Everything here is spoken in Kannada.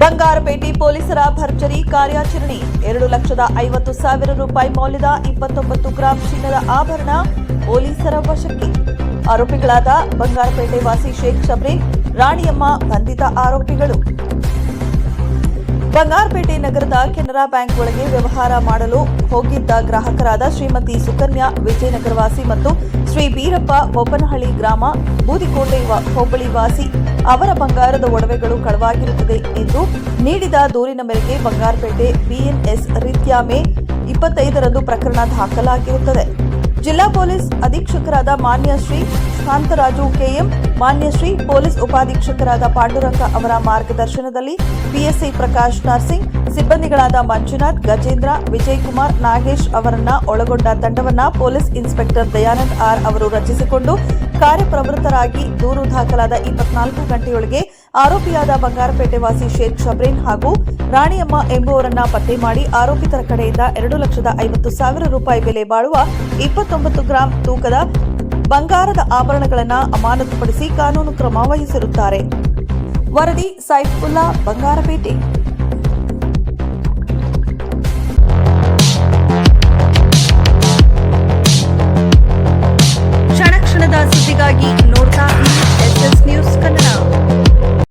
ಬಂಗಾರಪೇಟೆ ಪೊಲೀಸರ ಭರ್ಜರಿ ಕಾರ್ಯಾಚರಣೆ. ಎರಡು ಲಕ್ಷದ ಐವತ್ತು ಸಾವಿರ ರೂಪಾಯಿ ಮೌಲ್ಯದ ಇಪ್ಪತ್ತೊಂಬತ್ತು ಗ್ರಾಂ ಚಿನ್ನದ ಆಭರಣ ಪೊಲೀಸರ ವಶಕ್ಕೆ. ಆರೋಪಿಗಳಾದ ಬಂಗಾರಪೇಟೆ ವಾಸಿ ಶೇಖ್ ಶಬ್ರಿ, ರಾಣಿಯಮ್ಮ ಬಂಧಿತ ಆರೋಪಿಗಳು. ಬಂಗಾರಪೇಟೆ ನಗರದ ಕೆನರಾ ಬ್ಯಾಂಕ್ ಒಳಗೆ ವ್ಯವಹಾರ ಮಾಡಲು ಹೋಗಿದ್ದ ಗ್ರಾಹಕರಾದ ಶ್ರೀಮತಿ ಸುಕನ್ಯಾ ವಿಜಯನಗರವಾಸಿ ಮತ್ತು ಶ್ರೀ ಬೀರಪ್ಪ ಬೊಬ್ಬನಹಳ್ಳಿ ಗ್ರಾಮ ಬೂದಿಕೋಟೆ ಹೋಬಳಿ ವಾಸಿ. ಅವರ ಬಂಗಾರದ ಒಡವೆಗಳು ಕಳವಾಗಿರುತ್ತದೆ ಎಂದು ನೀಡಿದ ದೂರಿನ ಮೇರೆಗೆ ಬಂಗಾರಪೇಟೆ ಬಿಎನ್ಎಸ್ ರೀತ್ಯಾ ಮೇ ಇಪ್ಪತ್ತೈದರಂದು ಪ್ರಕರಣ ದಾಖಲಾಗಿರುತ್ತದೆ. ಜಿಲ್ಲಾ ಪೊಲೀಸ್ ಅಧೀಕ್ಷಕರಾದ ಮಾನ್ಯ ಶ್ರೀ ಶಾಂತರಾಜು ಕೆಎಂ, ಮಾನ್ಯ ಶ್ರೀ ಪೊಲೀಸ್ ಉಪಾಧೀಕ್ಷಕರಾದ ಪಾಂಡುರಂಗ ಅವರ ಮಾರ್ಗದರ್ಶನದಲ್ಲಿ ಪಿಎಸ್ಐ ಪ್ರಕಾಶ್ ನರ್ಸಿಂಗ್, ಸಿಬ್ಬಂದಿಗಳಾದ ಮಂಜುನಾಥ್, ಗಜೇಂದ್ರ ವಿಜಯ್ ಕುಮಾರ್ ನಾಗೇಶ್ ಅವರನ್ನ ಒಳಗೊಂಡ ತಂಡವನ್ನ ಪೊಲೀಸ್ ಇನ್ಸ್ಪೆಕ್ಟರ್ ದಯಾನಂದ್ ಆರ್ ಅವರು ರಚಿಸಿಕೊಂಡು ಕಾರ್ಯಪ್ರವೃತ್ತರಾಗಿ ದೂರು ದಾಖಲಾದ ಇಪ್ಪತ್ನಾಲ್ಕು ಗಂಟೆಯೊಳಗೆ ಆರೋಪಿಯಾದ ಬಂಗಾರಪೇಟೆ ವಾಸಿ ಶೇಖ್ ಶಬ್ರೀನ್ ಹಾಗೂ ರಾಣಿಯಮ್ಮ ಎಂಬುವರನ್ನ ಪತ್ತೆ ಮಾಡಿ ಆರೋಪಿತರ ಕಡೆಯಿಂದ ಎರಡು ಲಕ್ಷದ ಐವತ್ತು ಸಾವಿರ ರೂಪಾಯಿ ಬೆಲೆ ಬಾಳುವ ಇಪ್ಪತ್ತೊಂಬತ್ತು ಗ್ರಾಂ ತೂಕದ ಬಂಗಾರದ ಆಭರಣಗಳನ್ನು ಅಮಾನತುಪಡಿಸಿ ಕಾನೂನು ಕ್ರಮ ವಹಿಸಿರುತ್ತಾರೆ. ವರದಿ ಸೈಫುಲ್ಲಾ ಬಂಗಾರಪೇಟೆ.